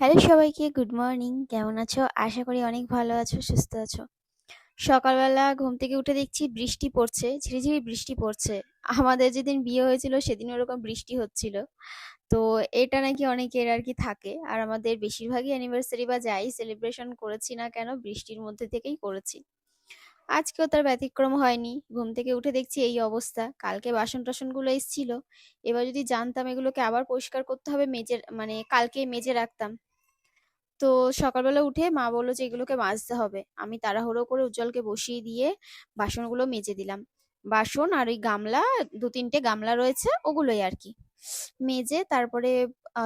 Hello সবাইকে, good morning. কেমন আছো? আশা করি অনেক ভালো আছো, সুস্থ আছো। সকালবেলা ঘুম থেকে উঠে দেখছি বৃষ্টি পড়ছে, ঝিরিঝিরি বৃষ্টি পড়ছে। আমাদের যেদিন বিয়ে হয়েছিল সেদিন ওরকম বৃষ্টি হচ্ছিল। তো এটা নাকি অনেকের আর কি থাকে। আর আমাদের বেশিরভাগই অ্যানিভার্সারি বা যাই সেলিব্রেশন করেছি না কেন, বৃষ্টির মধ্যে থেকেই করেছি। আজকেও তার ব্যতিক্রম হয়নি। ঘুম থেকে উঠে দেখছি এই অবস্থা। কালকে বাসন টাসনগুলো এসছিল। এবার যদি জানতাম এগুলোকে আবার পরিষ্কার করতে হবে মেজে মানে কালকে মেজে রাখতাম। তো সকালবেলা উঠে মা বলল যে এগুলোকে মাজতে হবে। আমি তাড়াহুড়ো করে উজ্জ্বলকে বসিয়ে দিয়ে বাসনগুলো মেজে দিলাম। বাসন আর ওই গামলা, দু তিনটে গামলা রয়েছে, ওগুলোই আর কি। মেজে তারপরে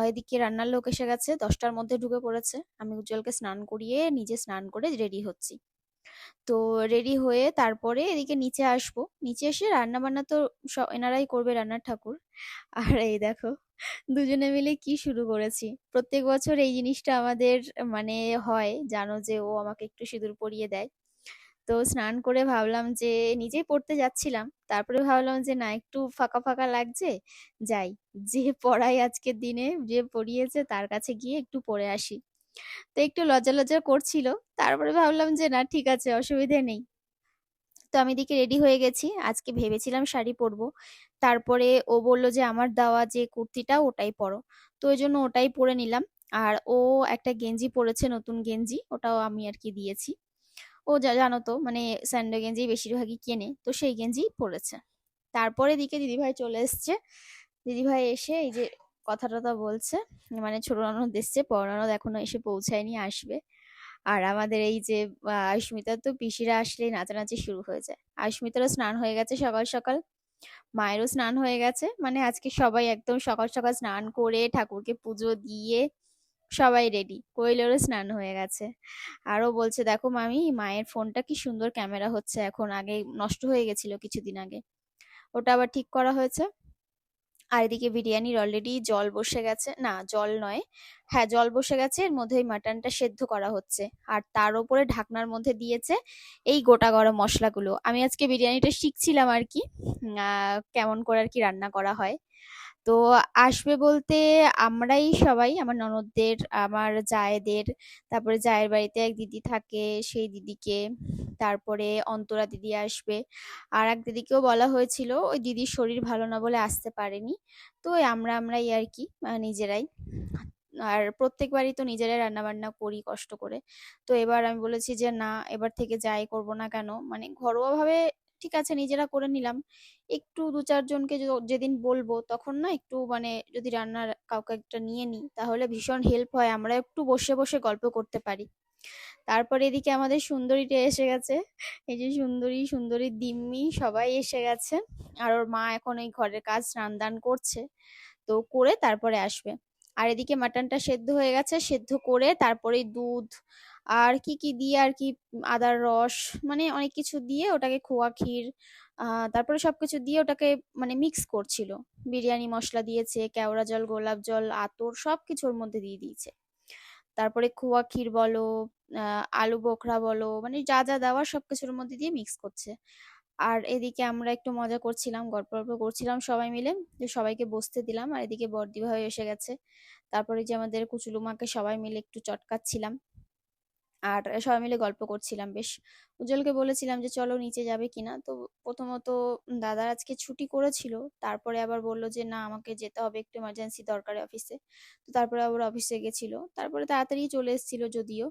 এদিকে রান্নার লোক এসে গেছে। দশটার মধ্যে ঢুকে পড়েছে। আমি উজ্জ্বলকে স্নান করিয়ে নিজে স্নান করে রেডি হচ্ছি। তো রেডি হয়ে তারপরে এদিকে নিচে আসব। নিচে এসে রান্না বান্না তো সব এনারাই করবে রান্নার ঠাকুর। আর এই দেখো, দুজনে মিলে কি শুরু করেছি। প্রত্যেক বছর এই জিনিসটা আমাদের মানে হয়, জানো যে ও আমাকে একটু সিঁদুর পরিয়ে দেয়। তো স্নান করে ভাবলাম যে নিজেই পড়তে যাচ্ছিলাম। তারপরে ভাবলাম যে না, একটু ফাঁকা ফাঁকা লাগছে, যাই। যে পড়াই আজকের দিনে, যে পড়িয়েছে তার কাছে গিয়ে একটু পড়ে আসি। তো একটু লজ্জা লজ্জা করছিল। তারপরে ভাবলাম যে, না, ঠিক আছে, অসুবিধে নেই। তো আমি এদিকে রেডি হয়ে গেছি। আজকে ভেবেছিলাম শাড়ি পরবো। তারপরে ও বলল যে, আমার দেওয়া যে কুর্তিটা, ওটাই পরো। তো ওই জন্য ওটাই পরে নিলাম। আর ও একটা গেঞ্জি পরেছে, নতুন গেঞ্জি। ওটাও আমি আর কি দিয়েছি। ও যা, জানো তো মানে স্যান্ডো গেঞ্জি বেশিরভাগই কেনে। তো সেই গেঞ্জি পরেছে। তারপরে দিকে দিদিভাই চলে এসছে। দিদিভাই এসে এই যে কথা টথা বলছে। মানে ছোট ননদ এসছে বড় ননদ এখনও এসে পৌঁছায়নি আসবে। আর আমাদের এই যে আহ, আয়ুষ্মিতার তো পিসিরা আসলেই নাচানাচি শুরু হয়ে যায়। আয়ুষ্মিতারও স্নান হয়ে গেছে সকাল সকাল। মায়েরও স্নান হয়ে গেছে। মানে আজকে সবাই একদম সকাল সকাল স্নান করে ঠাকুরকে পুজো দিয়ে সবাই রেডি কোয়েলেরও স্নান হয়ে গেছে। আরও বলছে দেখো মামি মায়ের ফোনটা কি সুন্দর ক্যামেরা হচ্ছে। এখন আগে নষ্ট হয়ে গেছিল কিছুদিন আগে। ওটা আবার ঠিক করা হয়েছে। আর এদিকে বিরিয়ানির অলরেডি জল বসে গেছে, না জল নয় হ্যাঁ জল বসে গেছে, এর মধ্যে মাটনটা সেদ্ধ করা হচ্ছে। আর তার উপরে ঢাকনার মধ্যে দিয়েছে এই গোটা গরম মশলাগুলো। আমি আজকে বিরিয়ানিটা শিখছিলাম আর কি কেমন করে আর কি রান্না করা হয়। তো আসবে বলতে আমরাই সবাই, আমার ননদদের, আমার জায়েদের, তারপরে জায়ের বাড়িতে এক দিদি থাকে, সেই দিদিকে, তারপরে অন্তরা দিদি আসবে। আর এক দিদিকেও বলা হয়েছিল, ওই দিদির শরীর ভালো না বলে আসতে পারেনি। তো আমরা আমরাই আর কি নিজেরাই। আর প্রত্যেকবারই তো নিজেরাই রান্না বান্না করি কষ্ট করে। তো এবার আমি বলেছি যে, না, এবার থেকে যাই করব না কেন? মানে ঘরোয়া ভাবে ঠিক আছে, নিজেরা করে নিলাম। একটু দু চারজনকে যেদিন বলব, তখন না একটু মানে যদি রান্নার কাউকে একটা নিয়ে নিই, তাহলে ভীষণ হেল্প হয়। আমরা একটু বসে বসে গল্প করতে পারি। তারপরে এদিকে আমাদের সুন্দরীটা এসে গেছে। এই যে সুন্দরী সুন্দরী দিম্মি সবাই এসে গেছে। আর ওর মা এখন এই ঘরের কাজ স্নান দান করছে। তো করে তারপরে আসবে। আর এদিকে মাটনটা সেদ্ধ হয়ে গেছে, সেদ্ধ করে তারপরে দুধ আর কি কি দিয়ে আর কি আদার রস মানে অনেক কিছু দিয়ে ওটাকে খোয়া ক্ষীর তারপরে সবকিছু দিয়ে ওটাকে মানে মিক্স করছিল। বিরিয়ানি মশলা দিয়েছে, কেওড়া জল, গোলাপ জল, আতর সবকিছু ওর মধ্যে দিয়ে দিয়েছে। তারপরে খোয়া ক্ষীর বলো আলু বোখরা বলো মানে যা যা দেওয়ার সবকিছুর মধ্যে দিয়ে মিক্স করছে। আর এদিকে আমরা একটু মজা করছিলাম, গল্প গল্প করছিলাম সবাই মিলে, যে সবাইকে বসতে দিলাম আর এদিকে বড়দি ভাই এসে গেছে। তারপরে যে আমাদের কুচুলুমাকে সবাই মিলে একটু চটকাচ্ছিলাম। আর সবাই মিলে গল্প করছিলাম বেশ। উজ্জ্বলকে বলেছিলাম যে, চলো নিচে যাবে কিনা? তো প্রথমত দাদা আজকে ছুটি করেছিল, তারপরে আবার বলল যে, না, আমাকে যেতে হবে, একটু এমার্জেন্সি দরকারে অফিসে তো তারপরে আবার অফিসে গেছিল। তারপরে তাড়াতাড়ি চলে এসেছিল যদিও।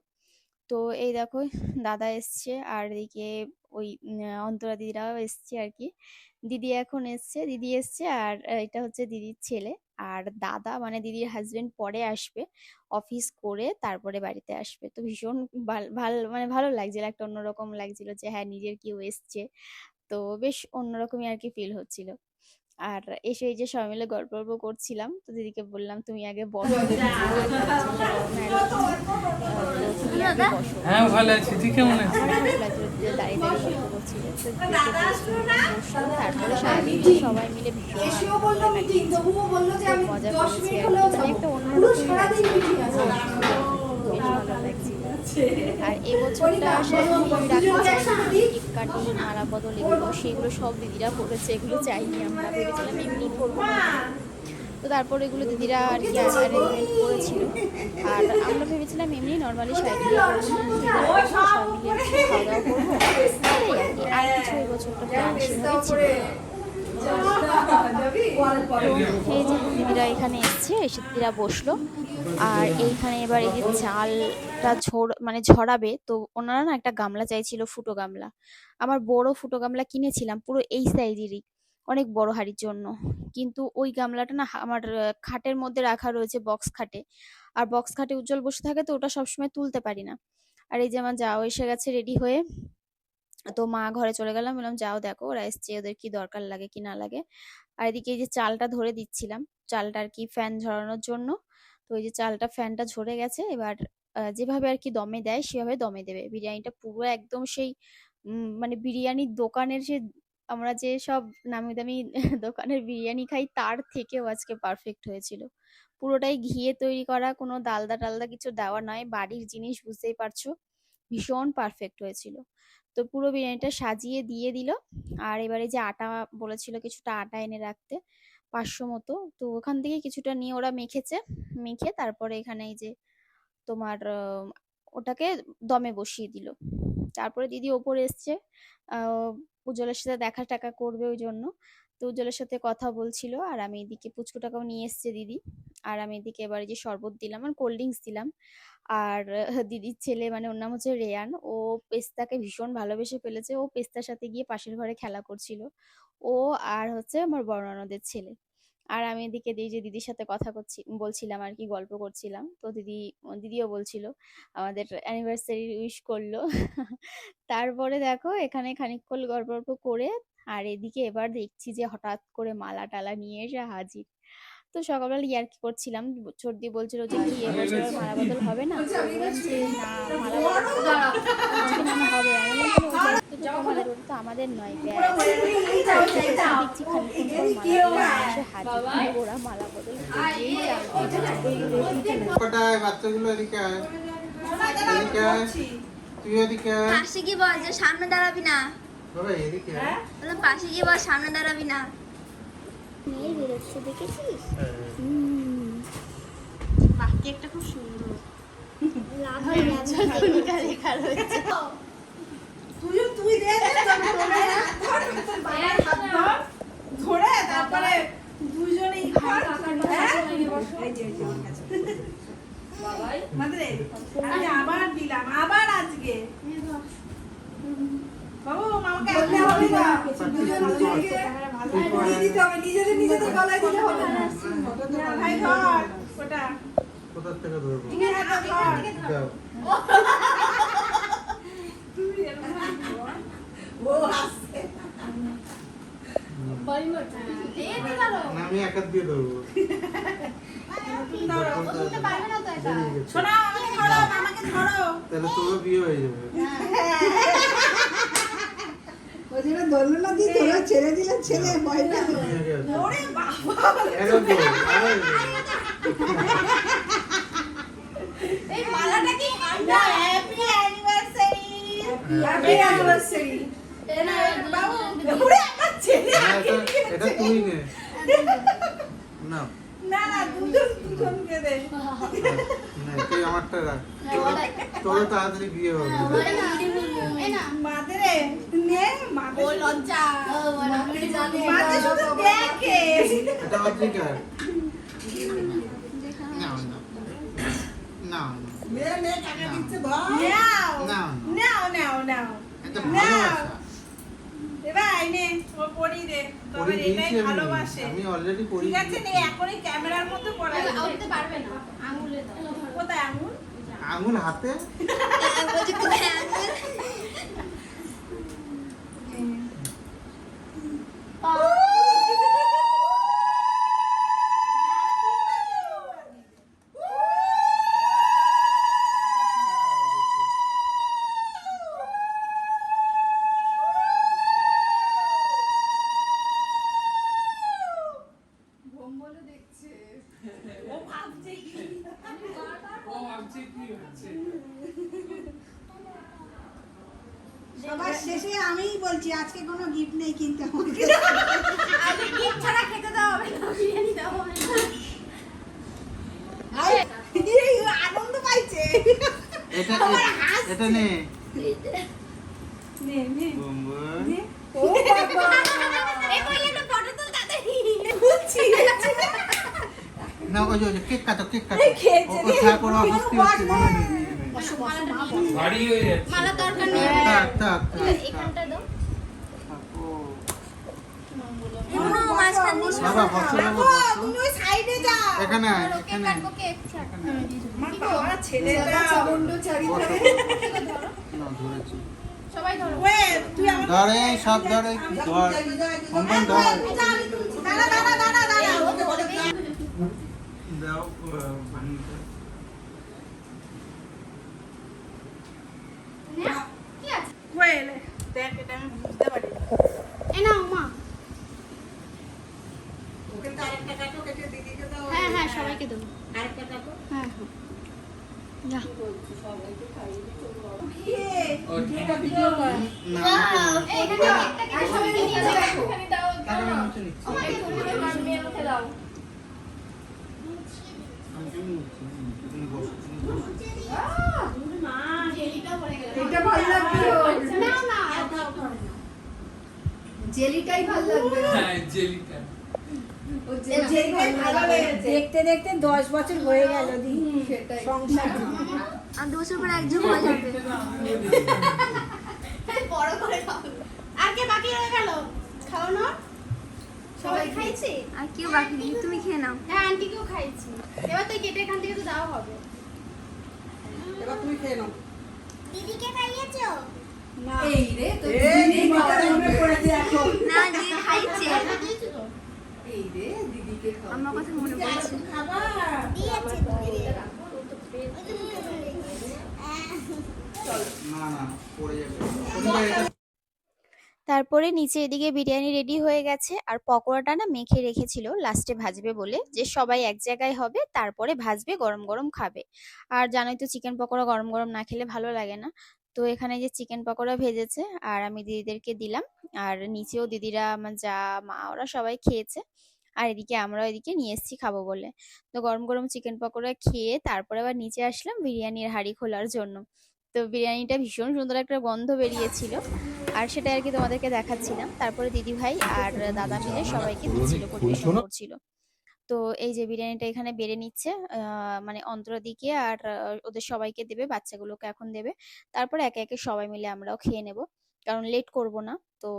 তো এই দেখো, দাদা এসছে আর এদিকে ওই অন্তরা দিদিরাও এসছে আর কি। দিদি এখন এসছে, দিদি এসছে আর এটা হচ্ছে দিদির ছেলে। আর দাদা মানে দিদির হাজবেন্ড পরে আসবে অফিস করে তারপরে বাড়িতে আসবে। তো ভীষণ ভালো মানে ভালো লাগছিল, একটা অন্যরকম লাগছিল যে হ্যাঁ নিজের কেউ এসছে। তো বেশ অন্যরকমই আর কি ফিল হচ্ছিল। আর এসে এই যে সবাই মিলে গল্প গল্প করছিলাম তো দিদিকে বললাম তুমি আগে বসো। দিদি বলছে যে, "না, এরকম, আহ, তো তুমি আগে বসো। হ্যাঁ ভালো আছি। তুই কেমন আছিস? আমার খারাপ লাগছিল যে দাঁড়িয়ে দাঁড়িয়ে গল্প করছিলে তো দিদিকে বসল বসল তারপরে সারাদিন সবাই মিলে মজা করেছি মানে একটা লাগছিল আর এবছরটা সেরকম আমি রাখতে চাইনি টিপ কাটি মালা বদল এগুলো সেগুলো সব দিদিরা করেছে, এগুলো চাইনি আমরা, ভেবেছিলাম এমনি করব। তো তারপর এগুলো দিদিরা আর কি অ্যারেঞ্জমেন্ট করেছিল। আর আমরা ভেবেছিলাম এমনি নর্মালি সাইড দিয়ে খাওয়া দাওয়া করব। আর কিছু এই বছরটা। এই যে দিদিরা এখানে এসছে, এসে বসল। আর এইখানে এবার এই যে চালটা ঝোড় মানে ঝরাবে, তো ওনারা না একটা গামলা চাইছিল, ফুটো গামলা। আমার বড় ফুটো গামলা কিনেছিলাম, পুরো এই সাইজেরই, অনেক বড় হাঁড়ির জন্য। কিন্তু ওই গামলাটা না আমার খাটের মধ্যে রাখা রয়েছে বক্স খাটে। আর বক্স খাটে উজ্জ্বল বসে থাকে, তো ওটা সবসময় তুলতে পারি না। আর এই যে আমার যাও এসে গেছে রেডি হয়ে। তো মা ঘরে চলে গেলাম, বললাম, যাও দেখো, ওরা এসছে, ওদের কি দরকার লাগে, কি না লাগে? আর এদিকে এই যে চালটা ধরে দিচ্ছিলাম, চালটা আর কি ফ্যান ঝরানোর জন্য। তো ওই যে চালটা, ফ্যানটা ঝরে গেছে, এবার যেভাবে আর কি দমে দেয়, সেভাবে দমে দেবে। বিরিয়ানিটা পুরো একদম সেই মানে বিরিয়ানির দোকানের যে, আমরা যে সব নামি দামি দোকানের বিরিয়ানি খাই, তার থেকেও আজকে পারফেক্ট হয়েছিল। পুরোটাই ঘিয়ে তৈরি করা, কোনো ডালদা টালদা কিছু দেওয়া নয়, বাড়ির জিনিস, বুঝতেই পারছ? ভীষণ পারফেক্ট হয়েছিল। তো পুরো বিরিয়ানিটা সাজিয়ে দিয়ে দিল। আর এবারে যে আটা বলেছিল কিছুটা আটা এনে রাখতে, পাঁচশো মতো। তো ওখান থেকে কিছুটা নিয়ে ওরা মেখেছে, মেখে তারপরে এখানে এই যে তোমার ওটাকে দমে বসিয়ে দিল। তারপরে দিদি ওপরে এসছে উজ্জ্বলের সাথে দেখা টাকা করবে ওই জন্য। তো উজ্জ্বলের সাথে কথা বলছিল, আর আমি এদিকে পুচকুটাকেও নিয়ে এসছে দিদি। আর আমি এদিকে এবারে যে শরবত দিলাম আর কোল্ড ড্রিঙ্কস দিলাম। আর দিদির ছেলে মানে ওর নাম হচ্ছে রেয়ান, ও পেস্তাকে ভীষণ ভালোবেসে ফেলেছে। ও পেস্তার সাথে গিয়ে পাশের ঘরে খেলা করছিল। ও আর হচ্ছে আমার বড় ননদের ছেলে। আর আমি এদিকে এই যে দিদির সাথে কথা করছি, বলছিলাম আর কি, গল্প করছিলাম। তো দিদি, দিদিও বলছিল, আমাদের অ্যানিভার্সারি উইশ করল। তারপরে দেখো এখানে খানিকক্ষণ গল্প গল্প করে আর এদিকে এবার দেখছি যে হঠাৎ করে মালা টালা নিয়ে এসে হাজির। তো সকালবেলা ইয়ার কি করছিলাম? সর্দি বলছিল যে কি এবছর মালা বদল হবে না? তো যে না মালা বদল হবে আমাদের নয় দেখছি মানে ওরা মালা বদল বাচ্চাগুলো এদিকে তুই পাশে বল যে সামনে দাঁড়াবি না? বাবা এদিকে আয় পাশে গিয়ে বল সামনে দাঁড়াবি না মেয়ে বেরোচ্ছে দেখেছিস বাহ কেকটা খুব সুন্দর তুই ধরে তারপরে দুজনেই হ্যাঁ? আবার দিলাম আবার আজকে না, আমি এক হাত দিয়ে ধরবো। আমাকে ধরো ধরো। তাহলে তোরও বিয়ে হয়ে যাবে। ওই জন্য ধরলো না দিয়ে তোরা ছেড়ে দিলে ছেলে ভয় পেল তুমি আগে আসো। ওরে বাবা। এখন তো, আরে, এই মালাটা কি না হ্যাপি অ্যানিভার্সারি হ্যাপি অ্যানিভার্সারি বাবু। ওরে আমার ছেলে এটা- তুই নে। না। না না দুজন দুজনকে দে। না, তুই আমারটা রাখ। তোর তাড়াতাড়ি বিয়ে হবে। আমি। অলরেডি পড়ি ঠিক আছে এখনই ক্যামেরার মধ্যে পড়া পারবে না। কোথায় আঙুল? আঙুল হাতে আঙুল? হচ্ছে সবার শেষে আমিই বলছি আজকে কোনো গিফট নেই কিন্তু আমাকে। আগে গিফট ছাড়া খেতে দেওয়া হবে না বিরিয়ানি দেওয়া হবে না। এই আনন্দ পাইছে। এটা এটা নে। নে নে। বুম্বু ও বাবা এই কইলে একটা ফটো তুল তাড়াতাড়ি বুঝছি না ওই যে কেক কাটো কেক কাটো। খেয়েছে ও ঠাকুর মনে নেই, নেই। ভারী হয়ে যাচ্ছে। মালা দরকার নেই। থাক থাক। এখানটা দাও। এখানে এখানে সবাই ধরো ওয়ে তুই আমার ধরে সব ধরে সম্মান দাও আহ, ভাঙিতে। কি আছে? ওয়ে দেখ এটা আমি বুঝতে পারি। না। এ নাও মা। ওকে তো আরেকটা কাটো কেটে দিদিকে দাও। হ্যাঁ হ্যাঁ সবাইকে দেবো আরেকটা কাটো। হ্যাঁ হ্যাঁ। যা। ইয়ে, ও ঠিক না, এখানে একটা কেটে সবাই নিয়ে যাও তাকে আমি মুছে নিচ্ছি। আমি তুমি মুছছি, হুম, তুমি বসো, তুমি বসো। এটা ভালো লাগবে না না জেলিটাই ভালো লাগবে। হ্যাঁ জেলিটা ও এই জেলিটাই ভালো লেগেছে। দেখতে দেখতে দশ বছর হয়ে গেল দি সংসার। আর দু বছর পর একজন হয়ে যাবে। বড় করে আর কে বাকি রয়ে গেল? খাওয়ানো? সবাই খাইছে? আর কেউ বাকি নেই। তুমি খেয়ে নাও। হ্যাঁ আন্টিকেও খাইছি। এবার তো কেটে এখান থেকে তো দেওয়া হবে। এবার তুমি খেয়ে নাও। দিদিকে খাইয়েছো? না। এই রে তো দিদিটা মনে পড়েছে এখন। না দিদি খাইছে। এই রে দিদিকে খাও আমার কথা মনে পড়ছে না না পড়ে যাবে। তারপরে নিচে এদিকে বিরিয়ানি রেডি হয়ে গেছে। আর পকোড়াটা না মেখে রেখেছিল লাস্টে ভাজবে বলে। যে সবাই এক জায়গায় হবে, তারপরে ভাজবে, গরম গরম খাবে। আর জানোই তো চিকেন পকোড়া গরম গরম না খেলে ভালো লাগে না। তো এখানে যে চিকেন পকোড়া ভেজেছে, আর আমি দিদিদেরকে দিলাম। আর নিচেও দিদিরা, আমার যা, মা, ওরা সবাই খেয়েছে। আর এদিকে আমরাও এদিকে নিয়ে এসেছি খাব বলে। তো গরম গরম চিকেন পকোড়া খেয়ে তারপরে আবার নিচে আসলাম বিরিয়ানির হাঁড়ি খোলার জন্য। তো বিরিয়ানিটা ভীষণ সুন্দর একটা গন্ধ বেরিয়েছিল। আর সেটা আর কি তোমাদেরকে দেখাচ্ছিলাম। তারপরে দিদি ভাই আর দাদা মিলে সবাইকে দিচ্ছিল পরিবেশন করছিল। তো এই যে বিরিয়ানিটা এখানে বেড়ে নিচ্ছে মানে অন্তর দিকে আর ওদের সবাইকে দেবে বাচ্চাগুলোকে এখন দেবে। তারপরে একে একে সবাই মিলে আমরাও খেয়ে নেব। কারণ লেট করব না। তো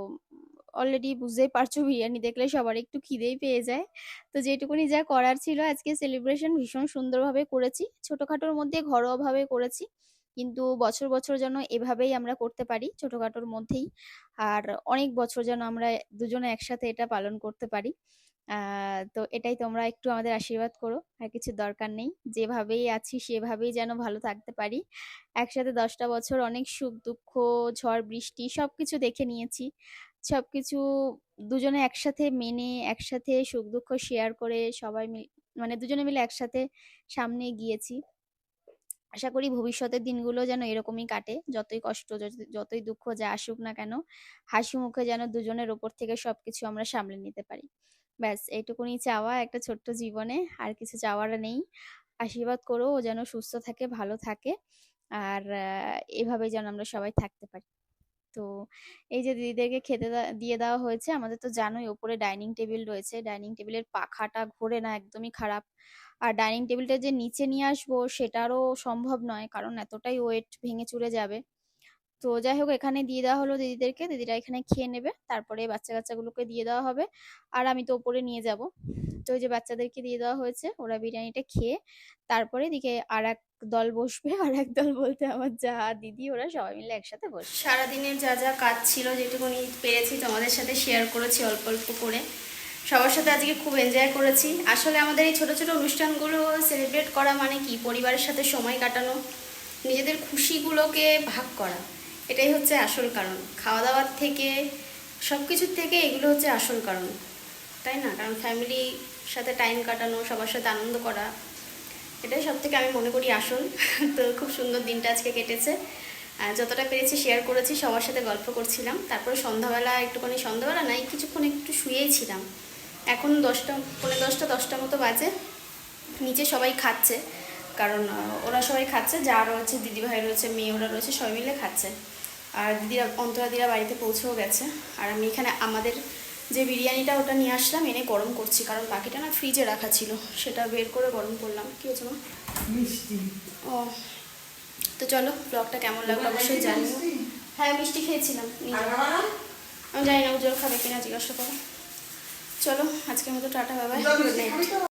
অলরেডি বুঝতেই পারছ বিরিয়ানি দেখলে সবার একটু খিদেই পেয়ে যায়। তো যেটুকুনি যা করার ছিল আজকে সেলিব্রেশন ভীষণ সুন্দরভাবে করেছি। ছোটখাটোর মধ্যে ঘরোয়াভাবে করেছি। কিন্তু বছর বছর যেন এভাবেই আমরা করতে পারি ছোটখাটোর মধ্যেই। আর অনেক বছর যেন আমরা দুজনে একসাথে এটা পালন করতে পারি। তো এটাই তোমরা একটু আমাদের আশীর্বাদ করো, আর কিছু দরকার নেই। যেভাবেই আছি সেভাবেই যেন ভালো থাকতে পারি। একসাথে দশটা বছর অনেক সুখ, দুঃখ, ঝড়, বৃষ্টি সবকিছু দেখে নিয়েছি। সবকিছু দুজনে একসাথে মেনে, একসাথে সুখ, দুঃখ শেয়ার করে সবাই মিলে মানে দুজনে মিলে একসাথে সামনে গিয়েছি আশা করি ভবিষ্যতের দিনগুলো যেন এরকমই কাটে। যতই কষ্ট যতই দুঃখ যা আসুক না কেন, হাসি মুখে যেন দুজনের ওপর থেকে সবকিছু আমরা সামলে নিতে পারি। ব্যাস, এইটুকুনি চাওয়া, একটা ছোট্ট জীবনে, আর কিছু চাওয়ার নেই। আশীর্বাদ করো, ও যেন সুস্থ থাকে, ভালো থাকে, আর এভাবে যেন আমরা সবাই থাকতে পারি। তো, এই যে দিদিদেরকে খেতে দিয়ে দেওয়া হয়েছে, আমাদের তো জানোই, ওপরে ডাইনিং টেবিল রয়েছে, ডাইনিং টেবিলের পাখাটা ঘোরে না, একদমই খারাপ। আর ডাইনিং টেবিলটা যে নিচে নিয়ে আসব সেটারও সম্ভব নয়, কারণ এতটাই ওয়েট ভেঙে চুরে যাবে। তো যাই হোক, এখানে দিয়ে দেওয়া হলো দিদিদেরকে। দিদিরা এখানে খেয়ে নেবে, তারপরে বাচ্চা কাচ্চাগুলোকে দিয়ে দেওয়া হবে। আর আমি তো ওপরে নিয়ে যাব। তো ওই যে বাচ্চাদেরকে দিয়ে দেওয়া হয়েছে, ওরা বিরিয়ানিটা খেয়ে তারপরে এদিকে আর এক দল বসবে। আর এক দল বলতে আমার যা দিদি, ওরা সবাই মিলে একসাথে বসবে। সারাদিনের যা যা কাজ ছিল, যেটুকুনি পেরেছি তোমাদের সাথে শেয়ার করেছি অল্প অল্প করে। সবার সাথে আজকে খুব এনজয় করেছি। আসলে আমাদের এই ছোট ছোট অনুষ্ঠানগুলো সেলিব্রেট করা মানে কি? পরিবারের সাথে সময় কাটানো, নিজেদের খুশিগুলোকে ভাগ করা, এটাই হচ্ছে আসল কারণ। খাওয়া দাওয়ার থেকে সব কিছুর থেকে এগুলো হচ্ছে আসল কারণ, তাই না? কারণ ফ্যামিলির সাথে টাইম কাটানো, সবার সাথে আনন্দ করা, এটাই সব থেকে আমি মনে করি আসল। তো খুব সুন্দর দিনটা আজকে কেটেছে। যতটা পেরেছি শেয়ার করেছি, সবার সাথে গল্প করছিলাম। তারপরে সন্ধ্যাবেলা একটুখানি, সন্ধ্যাবেলা নাই কিছুক্ষণ একটু শুয়েই ছিলাম। এখন দশটা পনেরো দশটা দশটা মতো বাজে। নিচে সবাই খাচ্ছে কারণ ওরা সবাই খাচ্ছে যা রয়েছে দিদিভাই রয়েছে মেয়ে ওরা রয়েছে সবাই মিলে খাচ্ছে। আর দিদিরা অন্তরাদিরা বাড়িতে পৌঁছেও গেছে। আর আমি এখানে আমাদের যে বিরিয়ানিটা ওটা নিয়ে আসলাম এনে গরম করছি কারণ বাকিটা না ফ্রিজে রাখা ছিল। সেটা বের করে গরম করলাম। কী হয়েছে মা? মিষ্টি। ও। তো চলো ব্লগটা কেমন লাগল অবশ্যই জানিও। হ্যাঁ মিষ্টি খেয়েছিলাম। আমি জানি না উজ্জ্বল খাবে কিনা জিজ্ঞাসা করো। চলো আজকের মতো টাটা বাবা